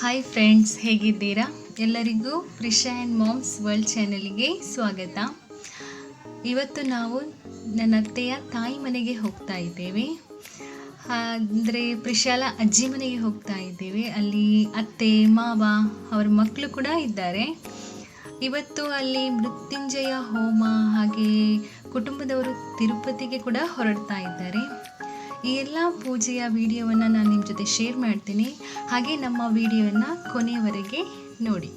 Hi friends ಹೇಗಿದ್ದೀರಾ? ಎಲ್ಲರಿಗೂ Prisha and moms world ಚಾನಲ್ಗೆ ಸ್ವಾಗತ. ಇವತ್ತು ನಾವು ನನ್ನ ಅತ್ತೆಯ ತಾಯಿ ಮನೆಗೆ ಹೋಗ್ತಾ ಇದ್ದೇವೆ. ಅಂದರೆ ಪ್ರಿಶಾಲ ಅಜ್ಜಿ ಮನೆಗೆ ಹೋಗ್ತಾ ಇದ್ದೇವೆ. ಅಲ್ಲಿ ಅತ್ತೆ, ಮಾವ, ಅವ್ರ ಮಕ್ಕಳು ಕೂಡ ಇದ್ದಾರೆ. ಇವತ್ತು ಅಲ್ಲಿ ಮೃತ್ಯುಂಜಯ ಹೋಮ ಹಾಗೆ ಕುಟುಂಬದವರು ತಿರುಪತಿಗೆ ಕೂಡ ಹೊರಡ್ತಾ ಇದ್ದಾರೆ. ಈ ಎಲ್ಲ ಪೂಜೆಯ ವಿಡಿಯೋವನ್ನು ನಾನು ನಿಮ್ಮ ಜೊತೆ ಶೇರ್ ಮಾಡ್ತೀನಿ. ಹಾಗೆ ನಮ್ಮ ವಿಡಿಯೋವನ್ನು ಕೊನೆಯವರೆಗೆ ನೋಡಿ.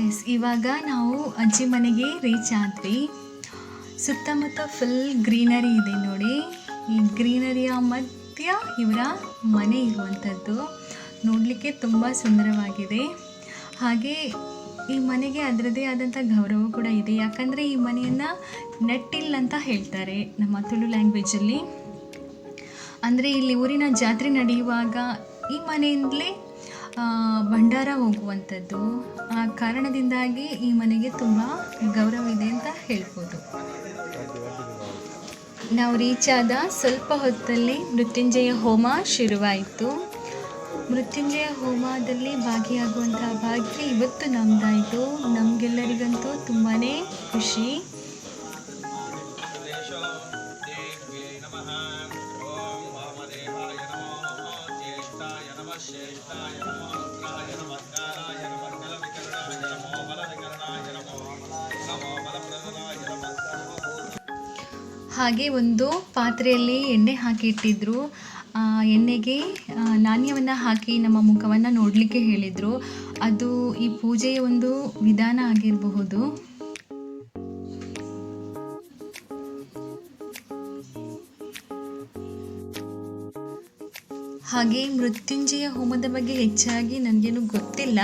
ಎಸ್ ಇವಾಗ ನಾವು ಅಜ್ಜಿ ಮನೆಗೆ ರೀಚ್ ಆದ್ವಿ. ಸುತ್ತಮುತ್ತ ಫುಲ್ ಗ್ರೀನರಿ ಇದೆ ನೋಡಿ. ಈ ಗ್ರೀನರಿಯ ಮಧ್ಯ ಇವರ ಮನೆ ಇರುವಂಥದ್ದು ನೋಡಲಿಕ್ಕೆ ತುಂಬ ಸುಂದರವಾಗಿದೆ. ಹಾಗೆ ಈ ಮನೆಗೆ ಅದರದೇ ಆದಂಥ ಗೌರವ ಕೂಡ ಇದೆ. ಯಾಕಂದರೆ ಈ ಮನೆಯನ್ನು ನೆಟ್ಟಿಲ್ ಅಂತ ಹೇಳ್ತಾರೆ ನಮ್ಮ ತುಳು ಲ್ಯಾಂಗ್ವೇಜಲ್ಲಿ ಅಂದರೆ ಇಲ್ಲಿ ಊರಿನ ಜಾತ್ರೆ ನಡೆಯುವಾಗ ಈ ಮನೆಯಿಂದಲೇ ಭಂಡಾರ ಹೋಗುವಂಥದ್ದು ಆ ಕಾರಣದಿಂದಾಗಿ ಈ ಮನೆಗೆ ತುಂಬ ಗೌರವ ಇದೆ ಅಂತ ಹೇಳ್ಬೋದು. ನಾವು ರೀಚ್ ಆದ ಸ್ವಲ್ಪ ಹೊತ್ತಲ್ಲಿ ಮೃತ್ಯುಂಜಯ ಹೋಮ ಶುರುವಾಯಿತು. ಮೃತ್ಯುಂಜಯ ಹೋಮದಲ್ಲಿ ಭಾಗಿಯಾಗುವಂತಹ ಭಾಗ್ಯ ಇವತ್ತು ನಮ್ಮದಾಯಿತು ನಮಗೆಲ್ಲರಿಗಂತೂ ತುಂಬಾ ಖುಷಿ. ಹಾಗೆ ಒಂದು ಪಾತ್ರೆಯಲ್ಲಿ ಎಣ್ಣೆ ಹಾಕಿ ಇಟ್ಟಿದ್ರು. ಎಣ್ಣೆಗೆ ನಾಣ್ಯವನ್ನು ಹಾಕಿ ನಮ್ಮ ಮುಖವನ್ನು ನೋಡಲಿಕ್ಕೆ ಹೇಳಿದರು. ಅದು ಈ ಪೂಜೆಯ ಒಂದು ವಿಧಾನ ಆಗಿರಬಹುದು. ಹಾಗೆ ಮೃತ್ಯುಂಜಯ ಹೋಮದ ಬಗ್ಗೆ ಹೆಚ್ಚಾಗಿ ನನಗೇನು ಗೊತ್ತಿಲ್ಲ.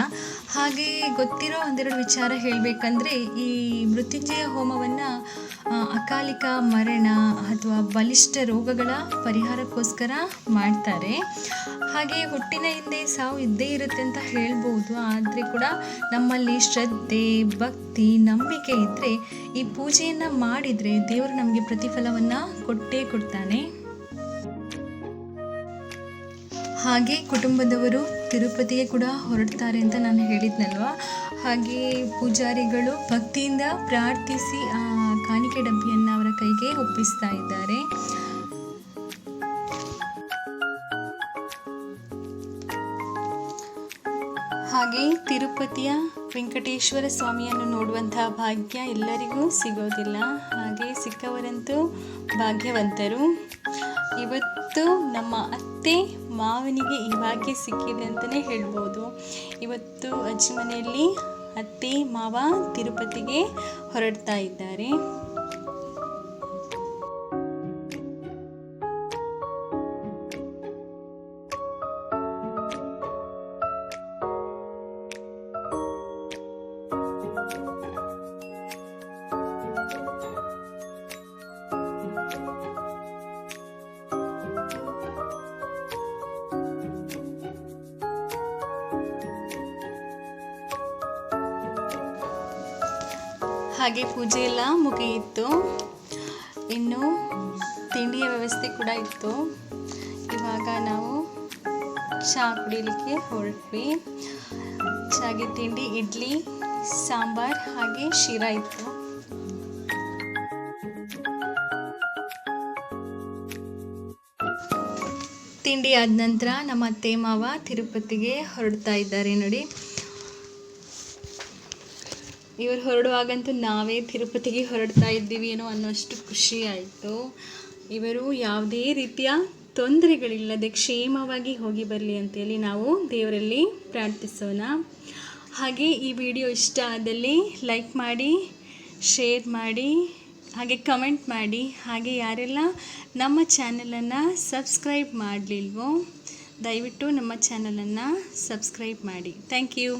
ಹಾಗೆ ಗೊತ್ತಿರೋ ಒಂದೆರಡು ವಿಚಾರ ಹೇಳಬೇಕಂದ್ರೆ ಈ ಮೃತ್ಯುಂಜಯ ಹೋಮವನ್ನು ಅಕಾಲಿಕ ಮರಣ ಅಥವಾ ಬಲಿಷ್ಠ ರೋಗಗಳ ಪರಿಹಾರಕ್ಕೋಸ್ಕರ ಮಾಡ್ತಾರೆ. ಹಾಗೆ ಹುಟ್ಟಿನ ಹಿಂದೆ ಸಾವು ಇದ್ದೇ ಇರುತ್ತೆ ಅಂತ ಹೇಳ್ಬೋದು. ಆದರೆ ಕೂಡ ನಮ್ಮಲ್ಲಿ ಶ್ರದ್ಧೆ, ಭಕ್ತಿ, ನಂಬಿಕೆ ಇದ್ದರೆ ಈ ಪೂಜೆಯನ್ನು ಮಾಡಿದರೆ ದೇವರು ನಮಗೆ ಪ್ರತಿಫಲವನ್ನು ಕೊಟ್ಟೇ ಕೊಡ್ತಾನೆ. ಹಾಗೆ ಕುಟುಂಬದವರು ತಿರುಪತಿಗೆ ಕೂಡ ಹೊರಡ್ತಾರೆ ಅಂತ ನಾನು ಹೇಳಿದ್ನಲ್ವ? ಹಾಗೆ ಪೂಜಾರಿಗಳು ಭಕ್ತಿಯಿಂದ ಪ್ರಾರ್ಥಿಸಿ, ಆ, ಕಾಣಿಕೆ ಡಬ್ಬಿಯನ್ನು ಅವರ ಕೈಗೆ ಒಪ್ಪಿಸ್ತಾ ಇದ್ದಾರೆ. ಹಾಗೆ ತಿರುಪತಿಯ ವೆಂಕಟೇಶ್ವರ ಸ್ವಾಮಿಯನ್ನು ನೋಡುವಂತಹ ಭಾಗ್ಯ ಎಲ್ಲರಿಗೂ ಸಿಗೋದಿಲ್ಲ. ಹಾಗೆ ಸಿಕ್ಕವರಂತೂ ಭಾಗ್ಯವಂತರು. ಇವತ್ತು ನಮ್ಮ ಅತ್ತೆ ಮಾವನಿಗೆ ಈ ಭಾಗ್ಯ ಸಿಕ್ಕಿದೆ ಅಂತಲೇ ಹೇಳ್ಬೋದು. ಇವತ್ತು ಅಜ್ಜಿ ಮನೆಯಲ್ಲಿ ಅತ್ತೆ ಮಾವ ತಿರುಪತಿಗೆ ಹೊರಡ್ತಾ ಇದ್ದಾರೆ. ಹಾಗೆ ಪೂಜೆ ಎಲ್ಲ ಮುಗಿಯಿತು. ಇನ್ನು ತಿಂಡಿಯ ವ್ಯವಸ್ಥೆ ಕೂಡ ಇತ್ತು. ಇವಾಗ ನಾವು ಚಹಾ ಕುಡಿಲಿಕ್ಕೆ ಹೊರಟ್ವಿ. ಚಹಾಗೆ ತಿಂಡಿ, ಇಡ್ಲಿ, ಸಾಂಬಾರ್ ಹಾಗೆ ಶಿರಾ ಇತ್ತು. ತಿಂಡಿ ಆದ ನಂತರ ನಮ್ಮ ಅತ್ತೆ ಮಾವ ತಿರುಪತಿಗೆ ಹೊರಡ್ತಾ ಇದ್ದಾರೆ ನೋಡಿ. ಇವರು ಹೊರಡುವಾಗಂತೂ ನಾವೇ ತಿರುಪತಿಗೆ ಹೊರಡ್ತಾ ಇದ್ದೀವಿ ಏನೋ ಅನ್ನೋಷ್ಟು ಖುಷಿ ಆಯಿತು. ಇವರು ಯಾವುದೇ ರೀತಿಯ ತೊಂದರೆಗಳಿಲ್ಲದೆ ಕ್ಷೇಮವಾಗಿ ಹೋಗಿ ಬರಲಿ ಅಂತೇಳಿ ನಾವು ದೇವರಲ್ಲಿ ಪ್ರಾರ್ಥಿಸೋಣ. ಹಾಗೆ ಈ ವಿಡಿಯೋ ಇಷ್ಟ ಆದಲ್ಲಿ ಲೈಕ್ ಮಾಡಿ, ಶೇರ್ ಮಾಡಿ, ಹಾಗೆ ಕಮೆಂಟ್ ಮಾಡಿ. ಹಾಗೆ ಯಾರೆಲ್ಲ ನಮ್ಮ ಚಾನಲನ್ನು ಸಬ್ಸ್ಕ್ರೈಬ್ ಮಾಡಲಿಲ್ವೋ, ದಯವಿಟ್ಟು ನಮ್ಮ ಚಾನಲನ್ನು ಸಬ್ಸ್ಕ್ರೈಬ್ ಮಾಡಿ. Thank you.